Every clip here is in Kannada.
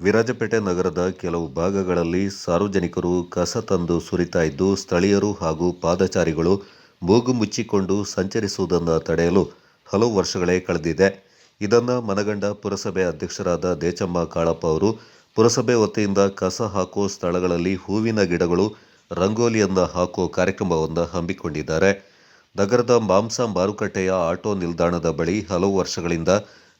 ವಿರಾಜಪೇಟೆ ನಗರದ ಕೆಲವು ಭಾಗಗಳಲ್ಲಿ ಸಾರ್ವಜನಿಕರು ಕಸ ತಂದು ಸುರಿತಾ ಇದ್ದು ಸ್ಥಳೀಯರು ಹಾಗೂ ಪಾದಚಾರಿಗಳು ಮೂಗು ಮುಚ್ಚಿಕೊಂಡು ಸಂಚರಿಸುವುದನ್ನು ತಡೆಯಲು ಹಲವು ವರ್ಷಗಳೇ ಕಳೆದಿದೆ. ಇದನ್ನು ಮನಗಂಡ ಪುರಸಭೆ ಅಧ್ಯಕ್ಷರಾದ ದೇಚಮ್ಮ ಕಾಳಪ್ಪ ಅವರು ಪುರಸಭೆ ವತಿಯಿಂದ ಕಸ ಹಾಕುವ ಸ್ಥಳಗಳಲ್ಲಿ ಹೂವಿನ ಗಿಡಗಳು, ರಂಗೋಲಿಯನ್ನು ಹಾಕುವ ಕಾರ್ಯಕ್ರಮವನ್ನು ಹಮ್ಮಿಕೊಂಡಿದ್ದಾರೆ. ನಗರದ ಮಾಂಸ ಮಾರುಕಟ್ಟೆಯ ಆಟೋ ನಿಲ್ದಾಣದ ಬಳಿ ಹಲವು ವರ್ಷಗಳಿಂದ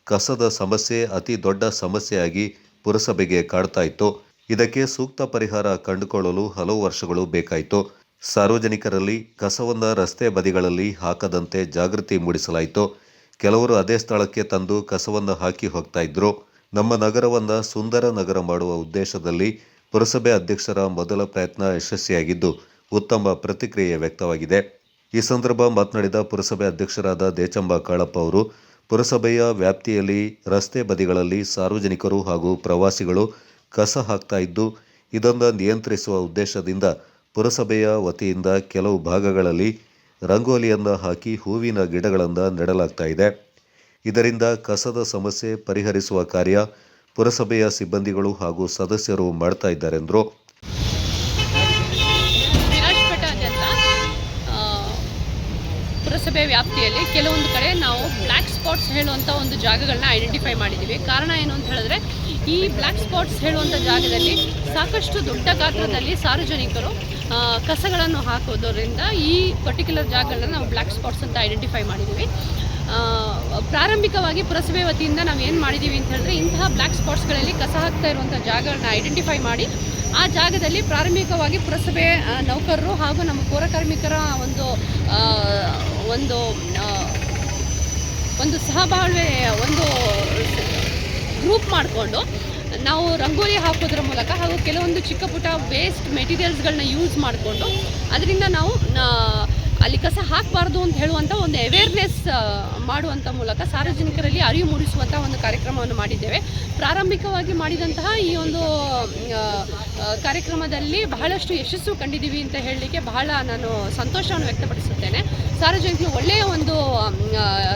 ಕಸದ ಸಮಸ್ಯೆ ಅತಿ ದೊಡ್ಡ ಸಮಸ್ಯೆಯಾಗಿ ಪುರಸಭೆಗೆ ಕಾಡ್ತಾ ಇತ್ತು. ಇದಕ್ಕೆ ಸೂಕ್ತ ಪರಿಹಾರ ಕಂಡುಕೊಳ್ಳಲು ಹಲವು ವರ್ಷಗಳು ಬೇಕಾಯಿತು. ಸಾರ್ವಜನಿಕರಲ್ಲಿ ಕಸವನ್ನ ರಸ್ತೆ ಬದಿಗಳಲ್ಲಿ ಹಾಕದಂತೆ ಜಾಗೃತಿ ಮೂಡಿಸಲಾಯಿತು. ಕೆಲವರು ಅದೇ ಸ್ಥಳಕ್ಕೆ ತಂದು ಕಸವನ್ನು ಹಾಕಿ ಹೋಗ್ತಾ ಇದ್ರು. ನಮ್ಮ ನಗರವನ್ನು ಸುಂದರ ನಗರ ಮಾಡುವ ಉದ್ದೇಶದಲ್ಲಿ ಪುರಸಭೆ ಅಧ್ಯಕ್ಷರ ಮೊದಲ ಪ್ರಯತ್ನ ಯಶಸ್ವಿಯಾಗಿದ್ದು ಉತ್ತಮ ಪ್ರತಿಕ್ರಿಯೆ ವ್ಯಕ್ತವಾಗಿದೆ. ಈ ಸಂದರ್ಭ ಮಾತನಾಡಿದ ಪುರಸಭೆ ಅಧ್ಯಕ್ಷರಾದ ದೇಚಂಬ ಕಾಳಪ್ಪ ಅವರು ಪುರಸಭೆಯ ವ್ಯಾಪ್ತಿಯಲ್ಲಿ ರಸ್ತೆ ಬದಿಗಳಲ್ಲಿ ಸಾರ್ವಜನಿಕರು ಹಾಗೂ ಪ್ರವಾಸಿಗಳು ಕಸ ಹಾಕ್ತಾ ಇದ್ದು ಇದನ್ನು ನಿಯಂತ್ರಿಸುವ ಉದ್ದೇಶದಿಂದ ಪುರಸಭೆಯ ವತಿಯಿಂದ ಕೆಲವು ಭಾಗಗಳಲ್ಲಿ ರಂಗೋಲಿಯನ್ನು ಹಾಕಿ ಹೂವಿನ ಗಿಡಗಳನ್ನು ನೆಡಲಾಗ್ತಾ ಇದೆ. ಇದರಿಂದ ಕಸದ ಸಮಸ್ಯೆ ಪರಿಹರಿಸುವ ಕಾರ್ಯ ಪುರಸಭೆಯ ಸಿಬ್ಬಂದಿಗಳು ಹಾಗೂ ಸದಸ್ಯರು ಮಾಡ್ತಾ ಇದ್ದಾರೆಂದರು ವಿರಾಜಪೇಟೆಯಾದ್ಯಂತ ಆ, ಪುರಸಭೆ ವ್ಯಾಪ್ತಿಯಲ್ಲಿ ಕೆಲವೊಂದು ಕಡೆ ನಾವು ಬ್ಲ್ಯಾಕ್ ಸ್ಪಾಟ್ಸ್ ಹೇಳುವಂಥ ಒಂದು ಜಾಗಗಳನ್ನ ಐಡೆಂಟಿಫೈ ಮಾಡಿದ್ದೀವಿ ಕಾರಣ ಏನು ಅಂತ ಹೇಳಿದ್ರೆ, ಈ ಬ್ಲ್ಯಾಕ್ ಸ್ಪಾಟ್ಸ್ ಹೇಳುವಂಥ ಜಾಗದಲ್ಲಿ ಸಾಕಷ್ಟು ದೊಡ್ಡ ಗಾತ್ರದಲ್ಲಿ ಸಾರ್ವಜನಿಕರು ಕಸಗಳನ್ನು ಹಾಕೋದರಿಂದ ಈ ಪರ್ಟಿಕ್ಯುಲರ್ ಜಾಗಗಳನ್ನ ನಾವು ಬ್ಲ್ಯಾಕ್ ಸ್ಪಾಟ್ಸ್ ಅಂತ ಐಡೆಂಟಿಫೈ ಮಾಡಿದ್ದೀವಿ ಪ್ರಾರಂಭಿಕವಾಗಿ ಪುರಸಭೆ ವತಿಯಿಂದ ನಾವು ಏನು ಮಾಡಿದ್ದೀವಿ ಅಂತ ಹೇಳಿದ್ರೆ, ಇಂತಹ ಬ್ಲ್ಯಾಕ್ ಸ್ಪಾಟ್ಸ್ಗಳಲ್ಲಿ ಕಸ ಹಾಕ್ತಾ ಇರುವಂಥ ಜಾಗಗಳನ್ನ ಐಡೆಂಟಿಫೈ ಮಾಡಿ ಆ ಜಾಗದಲ್ಲಿ ಪ್ರಾರಂಭಿಕವಾಗಿ ಪುರಸಭೆ ನೌಕರರು ಹಾಗೂ ನಮ್ಮ ಪೌರಕಾರ್ಮಿಕರ ಒಂದು ಒಂದು ಒಂದು ಸಹಬಾಳ್ವೆ, ಒಂದು ಗ್ರೂಪ್ ಮಾಡಿಕೊಂಡು ನಾವು ರಂಗೋಲಿ ಹಾಕೋದ್ರ ಮೂಲಕ ಹಾಗೂ ಕೆಲವೊಂದು ಚಿಕ್ಕ ಪುಟ್ಟ ವೇಸ್ಟ್ ಮೆಟೀರಿಯಲ್ಸ್ಗಳನ್ನ ಯೂಸ್ ಮಾಡಿಕೊಂಡು, ಅದರಿಂದ ನಾವು ಅಲ್ಲಿ ಕಸ ಹಾಕಬಾರ್ದು ಅಂತ ಹೇಳುವಂಥ ಒಂದು ಅವೇರ್ನೆಸ್ ಮಾಡುವಂಥ ಮೂಲಕ ಸಾರ್ವಜನಿಕರಲ್ಲಿ ಅರಿವು ಮೂಡಿಸುವಂಥ ಒಂದು ಕಾರ್ಯಕ್ರಮವನ್ನು ಮಾಡಿದ್ದೇವೆ. ಪ್ರಾರಂಭಿಕವಾಗಿ ಮಾಡಿದಂತಹ ಈ ಒಂದು ಕಾರ್ಯಕ್ರಮದಲ್ಲಿ ಬಹಳಷ್ಟು ಯಶಸ್ಸು ಕಂಡಿದ್ದೀವಿ ಅಂತ ಹೇಳಲಿಕ್ಕೆ ಬಹಳ ನಾನು ಸಂತೋಷವನ್ನು ವ್ಯಕ್ತಪಡಿಸುತ್ತೇನೆ. ಸಾರ್ವಜನಿಕರು ಒಳ್ಳೆಯ ಒಂದು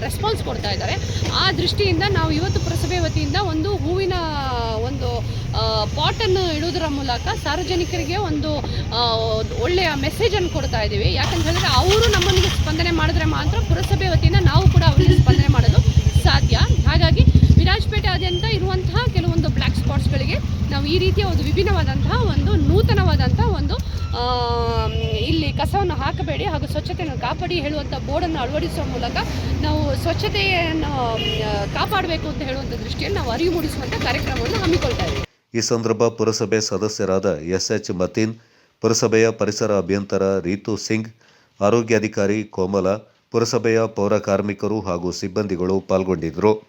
ರೆಸ್ಪಾನ್ಸ್ ಕೊಡ್ತಾ ಇದ್ದಾರೆ. ಆ ದೃಷ್ಟಿಯಿಂದ ನಾವು ಇವತ್ತು ಪುರಸಭೆ ವತಿಯಿಂದ ಒಂದು ಹೂವಿನ, ಒಂದು ಪಾಟನ್ನು ಇಡುವುದರ ಮೂಲಕ ಸಾರ್ವಜನಿಕರಿಗೆ ಒಂದು ಒಳ್ಳೆಯ ಮೆಸೇಜನ್ನು ಕೊಡ್ತಾ ಇದ್ದೀವಿ. ನಮ್ಮೊಂದಿಗೆ ಸ್ಪಂದನೆ ಮಾಡಿದ್ರೆ ಮಾತ್ರ ಪುರಸಭೆ ವತಿಯಿಂದ ನಾವು ಕೂಡ ಅವರಿಗೆ ಸ್ಪಂದನೆ ಮಾಡೋದು ಸಾಧ್ಯ. ಹಾಗಾಗಿ ವಿರಾಜಪೇಟೆಯಾದ್ಯಂತ ಇರುವಂತಹ ಕೆಲವೊಂದು ಬ್ಲ್ಯಾಕ್ ಸ್ಪಾಟ್ಸ್ಗಳಿಗೆ ನಾವು ಈ ರೀತಿಯ ಒಂದು ವಿಭಿನ್ನವಾದಂತಹ ಒಂದು ನೂತನವಾದಂತಹ ಒಂದು ಇಲ್ಲಿ ಕಸವನ್ನು ಹಾಕಬೇಡಿ ಹಾಗೂ ಸ್ವಚ್ಛತೆಯನ್ನು ಕಾಪಾಡಿ ಹೇಳುವಂಥ ಬೋರ್ಡನ್ನು ಅಳವಡಿಸುವ ಮೂಲಕ ನಾವು ಸ್ವಚ್ಛತೆಯನ್ನು ಕಾಪಾಡಬೇಕು ಅಂತ ಹೇಳುವಂಥ ದೃಷ್ಟಿಯಲ್ಲಿ ನಾವು ಅರಿವು ಮೂಡಿಸುವಂಥ ಕಾರ್ಯಕ್ರಮವನ್ನು ಹಮ್ಮಿಕೊಳ್ತಾ ಇದ್ದೀವಿ. ಈ ಸಂದರ್ಭ ಪುರಸಭೆ ಸದಸ್ಯರಾದ ಎಸ್ ಎಚ್ ಮತೀನ್ ಪುರಸಭೆಯ ಪರಿಸರ ಅಭಿಯಂತರ ರೀತು ಸಿಂಗ್ ಆರೋಗ್ಯಾಧಿಕಾರಿ ಕೋಮಲ ಪುರಸಭೆಯ ಪೌರ ಕಾರ್ಮಿಕರು ಹಾಗೂ ಸಿಬ್ಬಂದಿಗಳು ಪಾಲ್ಗೊಂಡಿದ್ದರು.